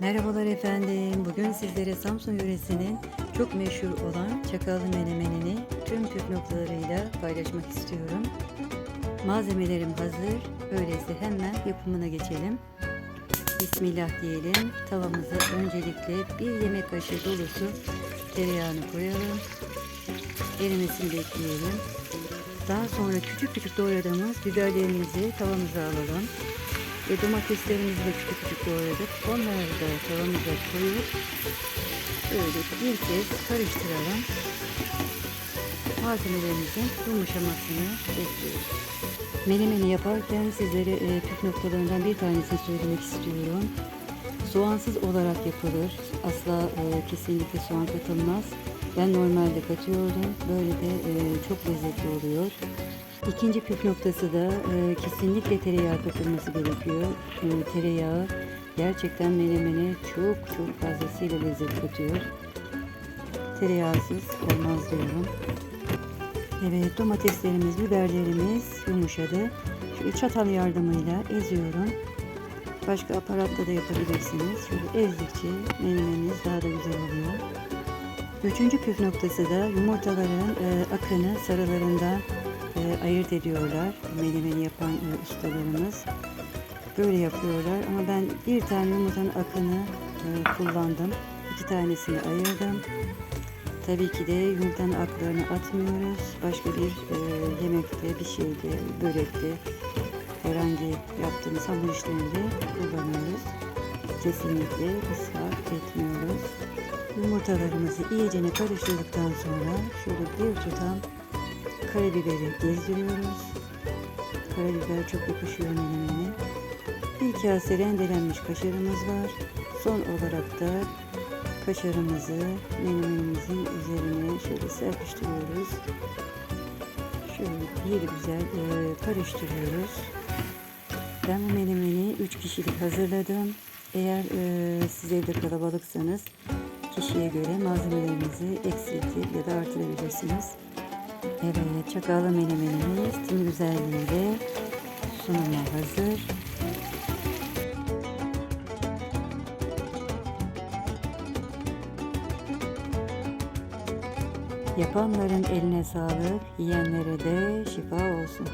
Merhabalar efendim. Bugün sizlere Samsun yöresinin çok meşhur olan çakallı menemenini tüm püf noktalarıyla paylaşmak istiyorum. Malzemelerim hazır. Öyleyse hemen yapımına geçelim. Bismillah diyelim. Tavamıza öncelikle bir yemek kaşığı dolusu tereyağını koyalım. Erimesini bekleyelim. Daha sonra küçük küçük doğradığımız biberlerimizi tavamıza alalım. Ve domateslerimizi de küçük küçük doğradık. Onları da tavamıza koyup böyle bir kez karıştıralım. Malzemelerimizin yumuşamasını bekliyoruz. Menemeni yaparken sizlere e, püf noktalarından bir tanesini söylemek istiyorum. Soğansız olarak yapılır. Asla e, kesinlikle soğan katılmaz. Ben normalde katıyordum. Böyle de e, çok lezzetli oluyor. İkinci püf noktası da e, kesinlikle tereyağı katılması gerekiyor. E, tereyağı gerçekten menemene çok çok fazlasıyla lezzet katıyor. Tereyağsız olmaz diyorum. Evet domateslerimiz, biberlerimiz yumuşadı. Şöyle çatal yardımıyla eziyorum. Başka aparatta da yapabilirsiniz. Şöyle ezdikçe menemeniniz daha da güzel oluyor. Üçüncü püf noktası da yumurtaların e, akını sarılarından e, ayırt ediyorlar. Menemeni yapan e, ustalarımız. Böyle yapıyorlar ama ben bir tane yumurtanın akını e, kullandım. İki tanesini ayırdım. Tabii ki de yumurtanın aklarını atmıyoruz. Başka bir e, yemekte, bir şeyde, börekte, herhangi yaptığımız hamur işlerinde kullanıyoruz. Kesinlikle israf etmiyoruz. Yumurtalarımızı iyicene karıştırdıktan sonra şöyle bir tutam karabiberi gezdiriyoruz. Karabiber çok yakışıyor menemene. Bir kase rendelenmiş kaşarımız var. Son olarak da kaşarımızı menemenimizin üzerine şöyle serpiştiriyoruz. Şöyle bir güzel e, karıştırıyoruz. Ben bu menemeni 3 kişilik hazırladım. Eğer e, siz evde kalabalıksanız kişiye göre malzemelerinizi eksiltip ya da artırabilirsiniz. Evet, çakallı menemenimiz tüm güzelliğiyle sunuma hazır. Yapanların eline sağlık, yiyenlere de şifa olsun.